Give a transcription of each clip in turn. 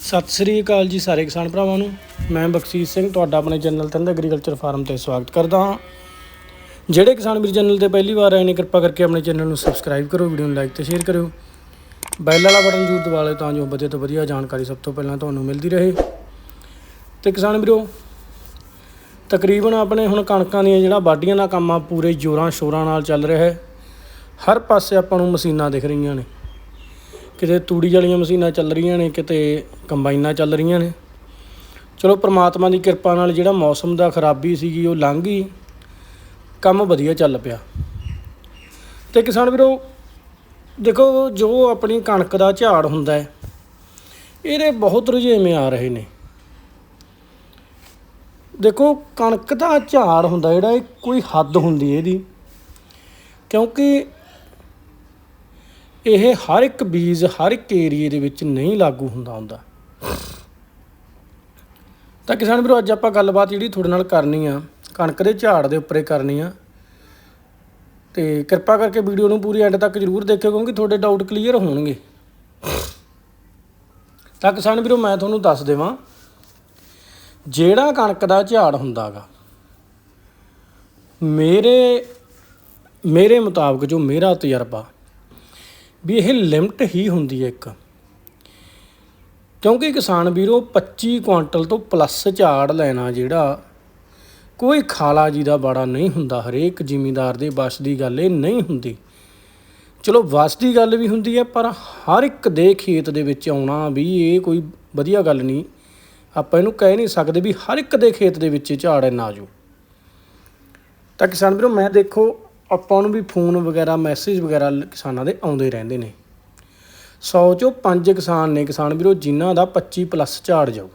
ਸਤਿ ਸ੍ਰੀ ਅਕਾਲ ਜੀ ਸਾਰੇ ਕਿਸਾਨ ਭਰਾਵਾਂ ਨੂੰ। ਮੈਂ ਬਖਸ਼ੀਸ਼ ਸਿੰਘ, ਤੁਹਾਡਾ ਆਪਣੇ ਚੈਨਲ ਤੰਦ ਐਗਰੀਕਲਚਰ ਫਾਰਮ ਤੇ ਸਵਾਗਤ ਕਰਦਾ ਹਾਂ। ਜਿਹੜੇ ਕਿਸਾਨ ਵੀਰ ਚੈਨਲ ਤੇ ਪਹਿਲੀ ਵਾਰ ਆਏ ਨੇ, ਕਿਰਪਾ ਕਰਕੇ ਆਪਣੇ ਚੈਨਲ ਨੂੰ ਸਬਸਕ੍ਰਾਈਬ ਕਰੋ ਵੀਡੀਓ ਨੂੰ ਲਾਈਕ ਤੇ ਸ਼ੇਅਰ ਕਰਿਓ। ਬੈਲ ਵਾਲਾ ਬਟਨ ਜ਼ਰੂਰ ਦਬਾ ਲਿਓ ਤਾਂ ਜੋ ਵਧੀਆ ਤੋਂ ਵਧੀਆ ਜਾਣਕਾਰੀ ਸਭ ਤੋਂ ਪਹਿਲਾਂ ਤੁਹਾਨੂੰ ਮਿਲਦੀ ਰਹੇ। ਤੇ ਕਿਸਾਨ ਵੀਰੋ, ਤਕਰੀਬਨ ਆਪਣੇ ਹੁਣ ਕਣਕਾਂ ਦੀਆਂ ਜਿਹੜਾ ਵਾਢੀਆਂ ਦਾ ਕੰਮ ਆ, ਪੂਰੇ ਜ਼ੋਰਾਂ ਸ਼ੋਰਾਂ ਨਾਲ ਚੱਲ ਰਿਹਾ ਹੈ। ਹਰ ਪਾਸੇ ਆਪਾਂ ਨੂੰ ਮਸ਼ੀਨਾਂ ਦਿਖ ਰਹੀਆਂ ਨੇ। ਕਿਤੇ ਤੂੜੀ ਵਾਲੀਆਂ ਮਸ਼ੀਨਾਂ ਚੱਲ ਰਹੀਆਂ ਨੇ, ਕਿਤੇ ਕੰਬਾਈਨਾਂ ਚੱਲ ਰਹੀਆਂ ਨੇ। ਚਲੋ ਪ੍ਰਮਾਤਮਾ ਦੀ ਕਿਰਪਾ ਨਾਲ ਜਿਹੜਾ ਮੌਸਮ ਦਾ ਖਰਾਬੀ ਸੀਗੀ, ਉਹ ਲੰਘ ਗਈ। ਕੰਮ ਵਧੀਆ ਚੱਲ ਪਿਆ। ਤੇ ਕਿਸਾਨ ਵੀਰੋ, ਦੇਖੋ ਜੋ ਆਪਣੀ ਕਣਕ ਦਾ ਝਾੜ ਹੁੰਦਾ ਹੈ, ਇਹਦੇ ਬਹੁਤ ਰੁਝੇਵੇਂ ਆ ਰਹੇ ਨੇ। ਦੇਖੋ, ਕਣਕ ਦਾ ਝਾੜ ਹੁੰਦਾ ਜਿਹੜਾ, ਇਹ ਕੋਈ ਹੱਦ ਹੁੰਦੀ ਇਹਦੀ। ਕਿਉਂਕਿ ਇਹ ਹਰ ਇੱਕ ਬੀਜ ਹਰ ਇੱਕ ਏਰੀਏ ਦੇ ਵਿੱਚ ਨਹੀਂ ਲਾਗੂ ਹੁੰਦਾ ਹੁੰਦਾ। ਤਾਂ ਕਿਸਾਨ ਵੀਰੋ, ਅੱਜ ਆਪਾਂ ਗੱਲਬਾਤ ਜਿਹੜੀ ਤੁਹਾਡੇ ਨਾਲ ਕਰਨੀ ਆ, ਕਣਕ ਦੇ ਝਾੜ ਦੇ ਉੱਪਰੇ ਕਰਨੀ ਆ। ਤੇ ਕਿਰਪਾ ਕਰਕੇ ਵੀਡੀਓ ਨੂੰ ਪੂਰੀ ਐਂਡ ਤੱਕ ਜਰੂਰ ਦੇਖਿਓ, ਕਿਉਂਕਿ ਤੁਹਾਡੇ ਡਾਊਟ ਕਲੀਅਰ ਹੋਣਗੇ। ਤਾਂ ਕਿਸਾਨ ਵੀਰੋ, ਮੈਂ ਤੁਹਾਨੂੰ ਦੱਸ ਦੇਵਾਂ, ਜਿਹੜਾ ਕਣਕ ਦਾ ਝਾੜ ਹੁੰਦਾਗਾ ਮੇਰੇ ਮੇਰੇ ਮੁਤਾਬਕ ਜੋ ਮੇਰਾ ਤਜਰਬਾ ਵੀ ਇਹ ਲਿਮਟ ਹੀ ਹੁੰਦੀ ਹੈ ਇੱਕ। ਕਿਉਂਕਿ ਕਿਸਾਨ ਵੀਰੋ 25 ਕੁਆਂਟਲ ਤੋਂ ਪਲੱਸ ਝਾੜ ਲੈਣਾ ਜਿਹੜਾ ਕੋਈ ਖਾਲਾ ਜੀ ਦਾ ਬਾੜਾ ਨਹੀਂ ਹੁੰਦਾ। ਹਰੇਕ ਜ਼ਿਮੀਂਦਾਰ ਦੇ ਵਸ ਦੀ ਗੱਲ ਇਹ ਨਹੀਂ ਹੁੰਦੀ। ਚਲੋ, ਵਸ ਦੀ ਗੱਲ ਵੀ ਹੁੰਦੀ ਹੈ, ਪਰ ਹਰ ਇੱਕ ਦੇ ਖੇਤ ਦੇ ਵਿੱਚ ਆਉਣਾ ਵੀ ਇਹ ਕੋਈ ਵਧੀਆ ਗੱਲ ਨਹੀਂ। ਆਪਾਂ ਇਹਨੂੰ ਕਹਿ ਨਹੀਂ ਸਕਦੇ ਵੀ ਹਰ ਇੱਕ ਦੇ ਖੇਤ ਦੇ ਵਿੱਚ ਝਾੜ ਇੰਨਾ ਆ ਤਾਂ ਕਿਸਾਨ ਵੀਰੋ, ਮੈਂ ਦੇਖੋ ਆਪਾਂ ਨੂੰ ਵੀ ਫੋਨ ਵਗੈਰਾ ਮੈਸੇਜ ਵਗੈਰਾ ਕਿਸਾਨਾਂ ਦੇ ਆਉਂਦੇ ਰਹਿੰਦੇ ਨੇ। 100 ਚੋਂ 5 ਕਿਸਾਨ ਨੇ ਕਿਸਾਨ ਵੀਰੋ, ਜਿਨ੍ਹਾਂ ਦਾ 25 ਪਲੱਸ ਝਾੜ ਜਾਊ।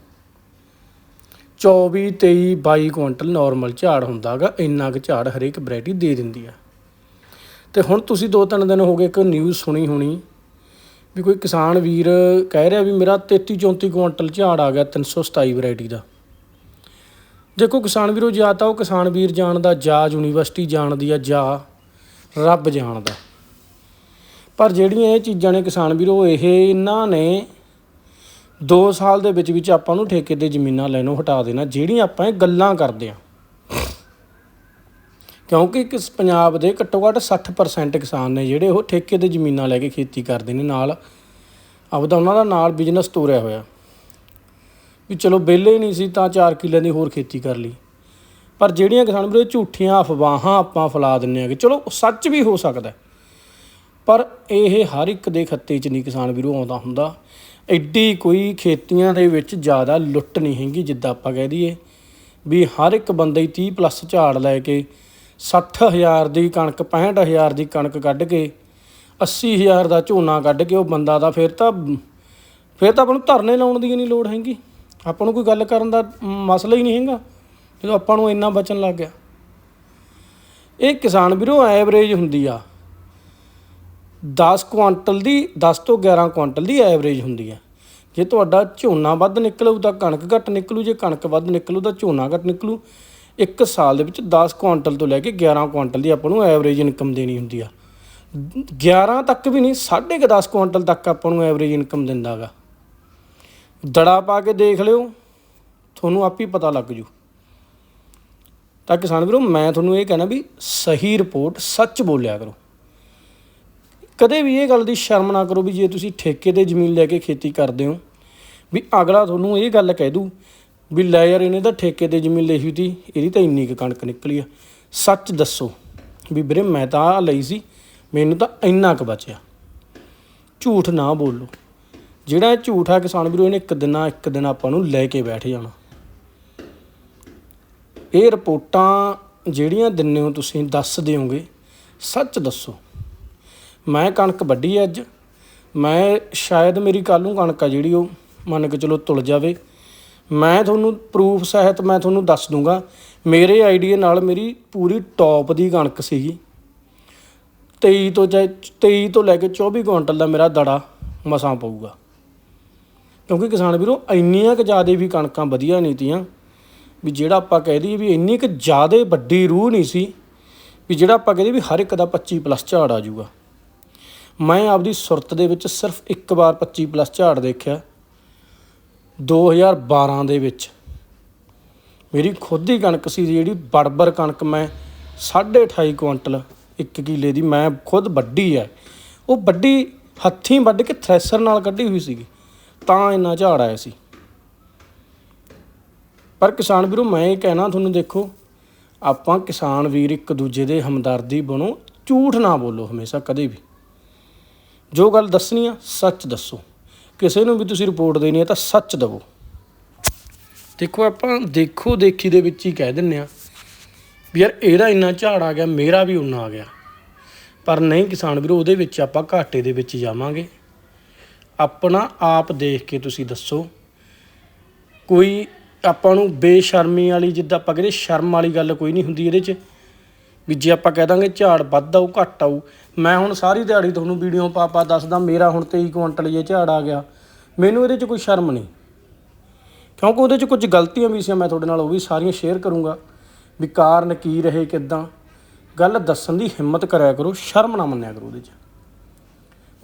24 23 22 ਕੁਇੰਟਲ ਨਾਰਮਲ ਝਾੜ ਹੁੰਦਾਗਾ ਇੰਨਾ ਕੁ ਝਾੜ ਹਰੇਕ ਵੈਰਾਈਟੀ ਦੇ ਦਿੰਦੀ ਆ। ਤੇ ਹੁਣ ਤੁਸੀਂ ਦੋ ਤਿੰਨ ਦਿਨ ਹੋ ਗਏ ਇੱਕ ਨਿਊਜ਼ ਸੁਣੀ ਹੋਣੀ, ਵੀ ਕੋਈ ਕਿਸਾਨ ਵੀਰ ਕਹਿ ਰਿਹਾ ਵੀ ਮੇਰਾ 33 34 ਕੁਇੰਟਲ ਝਾੜ ਆ ਗਿਆ 327 ਵੈਰਾਈਟੀ ਦਾ। ਦੇਖੋ, ਕਿਸਾਨ ਵੀਰੋ, ਜਾਂ ਤਾਂ ਉਹ ਕਿਸਾਨ ਵੀਰ ਜਾਣਦਾ ਜਾਂ ਯੂਨੀਵਰਸਿਟੀ ਜਾਣਦੀ ਆ ਜਾਂ, ਰੱਬ ਜਾਣਦਾ। ਪਰ ਜਿਹੜੀਆਂ ਇਹ ਚੀਜ਼ਾਂ ਨੇ ਕਿਸਾਨ ਵੀਰੋ, ਇਹ ਇਹਨਾਂ ਨੇ 2 ਸਾਲ ਦੇ ਵਿੱਚ ਵਿੱਚ ਆਪਾਂ ਨੂੰ ਠੇਕੇ ਤੇ ਜ਼ਮੀਨਾਂ ਲੈਣੋਂ ਹਟਾ ਦੇਣਾ, ਜਿਹੜੀਆਂ ਆਪਾਂ ਇਹ ਗੱਲਾਂ ਕਰਦੇ ਆ। ਕਿਉਂਕਿ ਕਿਸ ਪੰਜਾਬ ਦੇ ਘੱਟੋ ਘੱਟ 60% ਕਿਸਾਨ ਨੇ ਜਿਹੜੇ ਉਹ ਠੇਕੇ ਤੇ ਜ਼ਮੀਨਾਂ ਲੈ ਕੇ ਖੇਤੀ ਕਰਦੇ ਨੇ ਨਾਲ, ਆਪਦਾ ਉਹਨਾਂ ਦਾ ਨਾਲ ਬਿਜ਼ਨਸ ਤੋਰਿਆ ਹੋਇਆ। ਵੀ ਚਲੋ ਵਿਹਲੇ ਨਹੀਂ ਸੀ ਤਾਂ 4 ਕਿੱਲਿਆਂ ਦੀ ਹੋਰ ਖੇਤੀ ਕਰ ਲਈ। ਪਰ ਜਿਹੜੀਆਂ ਕਿਸਾਨ ਵੀਰੋ ਝੂਠੀਆਂ ਅਫਵਾਹਾਂ ਆਪਾਂ ਫੈਲਾ ਦਿੰਨੇ ਆ ਕਿ ਚਲੋ ਸੱਚ ਵੀ ਹੋ ਸਕਦਾ ਪਰ ਇਹ ਹਰ ਇੱਕ ਦੇ ਖੱਤੇ 'ਚ ਨਹੀਂ ਕਿਸਾਨ ਵੀਰੋ ਆਉਂਦਾ ਹੁੰਦਾ। ਐਡੀ ਕੋਈ ਖੇਤੀਆਂ ਦੇ ਵਿੱਚ ਜ਼ਿਆਦਾ ਲੁੱਟ ਨਹੀਂ ਹੈਗੀ ਜਿੱਦਾਂ ਆਪਾਂ ਕਹਿ ਦਈਏ। ਵੀ ਹਰ ਇੱਕ ਬੰਦੇ ਹੀ 30 ਪਲੱਸ ਝਾੜ ਲੈ ਕੇ 60000 ਦੀ ਕਣਕ 65000 ਦੀ ਕਣਕ ਕੱਢ ਕੇ 80000 ਦਾ ਝੋਨਾ ਕੱਢ ਕੇ ਉਹ ਬੰਦਾ ਦਾ ਫਿਰ ਤਾਂ ਫਿਰ ਤਾਂ ਆਪਾਂ ਨੂੰ ਧਰਨੇ ਲਾਉਣ ਦੀ ਨਹੀਂ ਲੋੜ ਹੈਗੀ। ਆਪਾਂ ਨੂੰ ਕੋਈ ਗੱਲ ਕਰਨ ਦਾ ਮਸਲਾ ਹੀ ਨਹੀਂ ਹੈਗਾ। ਜਦੋਂ ਆਪਾਂ ਨੂੰ ਇੰਨਾ ਬਚਣ ਲੱਗ ਗਿਆ। ਇਹ ਕਿਸਾਨ ਵੀਰੋ ਐਵਰੇਜ ਹੁੰਦੀ ਆ। 10 ਕੁਆਂਟਲ ਦੀ 10 ਤੋਂ 11 ਕੁਆਂਟਲ ਦੀ ਐਵਰੇਜ ਹੁੰਦੀ ਆ। ਜੇ ਤੁਹਾਡਾ ਝੋਨਾ ਵੱਧ ਨਿਕਲੂ ਤਾਂ ਕਣਕ ਘੱਟ ਨਿਕਲੂ, ਜੇ ਕਣਕ ਵੱਧ ਨਿਕਲੂ ਤਾਂ ਝੋਨਾ ਘੱਟ ਨਿਕਲੂ। ਇੱਕ ਸਾਲ ਦੇ ਵਿੱਚ 10 ਕੁਆਂਟਲ ਤੋਂ ਲੈ ਕੇ 11 ਕੁਆਂਟਲ ਦੀ ਆਪਾਂ ਨੂੰ ਐਵਰੇਜ ਇਨਕਮ ਦੇਣੀ ਹੁੰਦੀ ਆ। 11 ਤੱਕ ਵੀ ਨਹੀਂ 10.5 ਕੁਆਂਟਲ ਤੱਕ ਆਪਾਂ ਨੂੰ ਐਵਰੇਜ ਇਨਕਮ ਦਿੰਦਾਗਾ ਦੜਾ ਪਾ ਕੇ ਦੇਖ ਲਿਓ, ਤੁਹਾਨੂੰ ਆਪ ਹੀ ਪਤਾ ਲੱਗ ਜੂ। ਤਾਂ ਕਿਸਾਨ ਵੀਰੋ, ਮੈਂ ਤੁਹਾਨੂੰ ਇਹ ਕਹਿਣਾ ਵੀ ਸਹੀ ਰਿਪੋਰਟ ਸੱਚ ਬੋਲਿਆ ਕਰੋ। ਕਦੇ ਵੀ ਇਹ ਗੱਲ ਦੀ ਸ਼ਰਮ ਨਾ ਕਰੋ ਵੀ ਜੇ ਤੁਸੀਂ ਠੇਕੇ ਤੇ ਜ਼ਮੀਨ ਲੈ ਕੇ ਖੇਤੀ ਕਰਦੇ ਹੋ, ਵੀ ਅਗਲਾ ਤੁਹਾਨੂੰ ਇਹ ਗੱਲ ਕਹਿ ਦੂ ਵੀ ਲੈ ਯਾਰ ਇਹਨੇ ਤਾਂ ਠੇਕੇ ਤੇ ਜ਼ਮੀਨ ਲਈ ਸੀ ਇਹਦੀ ਤਾਂ ਇੰਨੀ ਕੁ ਕਣਕ ਨਿਕਲੀ ਆ। ਸੱਚ ਦੱਸੋ ਵੀ ਵੀਰੇ ਮੈਂ ਤਾਂ ਆਹ ਲਈ ਸੀ, ਮੈਨੂੰ ਤਾਂ ਇੰਨਾ ਕੁ ਬਚਿਆ। ਝੂਠ ਨਾ ਬੋਲੋ। ਜਿਹੜਾ ਇਹ ਝੂਠ ਆ ਕਿਸਾਨ ਵੀਰੋ, ਇਹਨੇ ਇੱਕ ਦਿਨ ਨਾ ਇੱਕ ਦਿਨ ਆਪਾਂ ਨੂੰ ਲੈ ਕੇ ਬੈਠ ਜਾਣਾ। ਇਹ ਰਿਪੋਰਟਾਂ ਜਿਹੜੀਆਂ ਦਿੰਨੇ ਹੋ ਤੁਸੀਂ, ਦੱਸ ਦਿਓਗੇ, ਸੱਚ ਦੱਸੋ। ਮੈਂ ਕਣਕ ਵੱਢੀ ਅੱਜ। ਮੈਂ ਸ਼ਾਇਦ ਮੇਰੀ ਕੱਲ ਨੂੰ ਕਣਕ ਆ ਜਿਹੜੀ ਉਹ ਮੰਨ ਕੇ ਚਲੋ ਤੁਲ ਜਾਵੇ। ਮੈਂ ਤੁਹਾਨੂੰ ਪ੍ਰੂਫ ਸਹਿਤ ਮੈਂ ਤੁਹਾਨੂੰ ਦੱਸ ਦੂੰਗਾ। ਮੇਰੇ ਆਈਡੀਆ ਨਾਲ ਮੇਰੀ ਪੂਰੀ ਟੌਪ ਦੀ ਕਣਕ ਸੀਗੀ। 23 ਤੋਂ ਚਾਹੇ 23 ਤੋਂ ਲੈ ਕੇ 24 ਕੁਇੰਟਲ ਦਾ ਮੇਰਾ ਦੜਾ ਮਸਾਂ ਪਊਗਾ। ਕਿਉਂਕਿ ਕਿਸਾਨ ਵੀਰੋ, ਇੰਨੀਆਂ ਕੁ ਜ਼ਿਆਦਾ ਵੀ ਕਣਕਾਂ ਵਧੀਆ ਨਹੀਂ ਤੀਆਂ, ਵੀ ਜਿਹੜਾ ਆਪਾਂ ਕਹਿ ਦਈਏ ਵੀ ਇੰਨੀ ਕੁ ਜ਼ਿਆਦਾ ਵੱਡੀ ਰੂਹ ਨਹੀਂ ਸੀ, ਵੀ ਜਿਹੜਾ ਆਪਾਂ ਕਹਿੰਦੇ ਵੀ ਹਰ ਇੱਕ ਦਾ 25 ਪਲੱਸ ਝਾੜ ਆ ਜਾਊਗਾ। ਮੈਂ ਆਪਦੀ ਸੁਰਤ ਦੇ ਵਿੱਚ ਸਿਰਫ ਇੱਕ ਵਾਰ 25 ਪਲੱਸ ਝਾੜ ਦੇਖਿਆ 2012 ਦੇ ਵਿੱਚ। ਮੇਰੀ ਖੁਦ ਦੀ ਕਣਕ ਸੀ, ਜਿਹੜੀ ਬੜਬੜ ਕਣਕ ਮੈਂ 28.5 ਕੁਇੰਟਲ ਇੱਕ ਕਿੱਲੇ ਦੀ, ਮੈਂ ਖੁਦ ਵੱਢੀ ਹੈ। ਉਹ ਵੱਡੀ ਹੱਥੀਂ ਵੱਢ ਕੇ ਥ੍ਰੈਸ਼ਰ ਨਾਲ ਕੱਢੀ ਹੋਈ ਸੀਗੀ। ਤਾਂ ਇੰਨਾ ਝਾੜ ਆਇਆ ਸੀ। ਪਰ ਕਿਸਾਨ ਵੀਰੋ, ਮੈਂ ਇਹ ਕਹਿਣਾ ਤੁਹਾਨੂੰ ਦੇਖੋ, ਆਪਾਂ ਕਿਸਾਨ ਵੀਰ ਇੱਕ ਦੂਜੇ ਦੇ ਹਮਦਰਦੀ ਬਣੋ, ਝੂਠ ਨਾ ਬੋਲੋ ਹਮੇਸ਼ਾ ਕਦੇ ਵੀ। ਜੋ ਗੱਲ ਦੱਸਣੀ ਆ, ਸੱਚ ਦੱਸੋ। ਕਿਸੇ ਨੂੰ ਵੀ ਤੁਸੀਂ ਰਿਪੋਰਟ ਦੇਣੀ ਹੈ ਤਾਂ ਸੱਚ ਦਵੋ। ਦੇਖੋ, ਆਪਾਂ ਦੇਖੋ ਦੇਖੀ ਦੇ ਵਿੱਚ ਹੀ ਕਹਿ ਦਿੰਨੇ ਆ ਵੀ ਯਾਰ ਇਹਦਾ ਇੰਨਾ ਝਾੜ ਆ ਗਿਆ, ਮੇਰਾ ਵੀ ਉਨਾ ਆ ਗਿਆ। ਪਰ ਨਹੀਂ ਕਿਸਾਨ ਵੀਰੋ, ਉਹਦੇ ਵਿੱਚ ਆਪਾਂ ਘਾਟੇ ਦੇ ਵਿੱਚ ਜਾਵਾਂਗੇ। ਆਪਣਾ ਆਪ ਦੇਖ ਕੇ ਤੁਸੀਂ ਦੱਸੋ। ਕੋਈ ਆਪਾਂ ਨੂੰ ਬੇਸ਼ਰਮੀ ਵਾਲੀ ਜਿੱਦਾਂ ਆਪਾਂ ਕਹਿੰਦੇ ਸ਼ਰਮ ਵਾਲੀ ਗੱਲ ਕੋਈ ਨਹੀਂ ਹੁੰਦੀ ਇਹਦੇ 'ਚ। ਵੀ ਜੇ ਆਪਾਂ ਕਹਿ ਦਾਂਗੇ ਝਾੜ ਵੱਧ ਆਊ, ਘੱਟ ਆਊ, ਮੈਂ ਹੁਣ ਸਾਰੀ ਦਿਹਾੜੀ ਤੁਹਾਨੂੰ ਵੀਡੀਓ ਪਾ ਪਾ ਦੱਸਦਾ, ਮੇਰਾ ਹੁਣ 23 ਕੁਇੰਟਲ ਜੇ ਝਾੜ ਆ ਗਿਆ। ਮੈਨੂੰ ਇਹਦੇ 'ਚ ਕੋਈ ਸ਼ਰਮ ਨਹੀਂ। ਕਿਉਂਕਿ ਉਹਦੇ 'ਚ ਕੁਝ ਗਲਤੀਆਂ ਵੀ ਸੀ ਮੈਂ ਤੁਹਾਡੇ ਨਾਲ ਉਹ ਵੀ ਸਾਰੀਆਂ ਸ਼ੇਅਰ ਕਰੂੰਗਾ। ਵੀ ਕਾਰਨ ਕੀ ਰਹੇ, ਕਿਦਾਂ? ਗੱਲ ਦੱਸਣ ਦੀ ਹਿੰਮਤ ਕਰਿਆ ਕਰੋ, ਸ਼ਰਮ ਨਾ ਮੰਨਿਆ ਕਰੋ ਉਹਦੇ 'ਚ।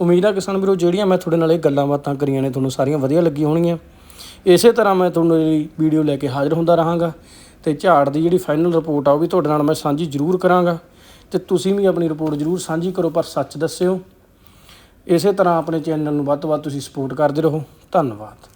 ਉਮੀਦ ਆ ਕਿਸਾਨ ਵੀਰੋ, ਜਿਹੜੀਆਂ ਮੈਂ ਤੁਹਾਡੇ ਨਾਲ ਇਹ ਗੱਲਾਂ ਬਾਤਾਂ ਕਰੀਆਂ ਨੇ, ਤੁਹਾਨੂੰ ਸਾਰੀਆਂ ਵਧੀਆ ਲੱਗੀਆਂ ਹੋਣਗੀਆਂ। ਇਸੇ ਤਰ੍ਹਾਂ ਮੈਂ ਤੁਹਾਨੂੰ ਇਹ ਵੀਡੀਓ ਲੈ ਕੇ ਹਾਜ਼ਰ ਹੁੰਦਾ ਰਹਾਂਗਾ ਤੇ ਝਾੜ ਦੀ ਜਿਹੜੀ ਫਾਈਨਲ ਰਿਪੋਰਟ ਆ, ਉਹ ਵੀ ਤੁਹਾਡੇ ਨਾਲ ਮੈਂ ਸਾਂਝੀ ਜ਼ਰੂਰ ਕਰਾਂਗਾ। ਤੇ ਤੁਸੀਂ ਵੀ ਆਪਣੀ ਰਿਪੋਰਟ ਜ਼ਰੂਰ ਸਾਂਝੀ ਕਰੋ, ਪਰ ਸੱਚ ਦੱਸਿਓ। ਇਸੇ ਤਰ੍ਹਾਂ ਆਪਣੇ ਚੈਨਲ ਨੂੰ ਵੱਧ ਤੋਂ ਵੱਧ ਤੁਸੀਂ ਸਪੋਰਟ ਕਰਦੇ ਰਹੋ। ਧੰਨਵਾਦ।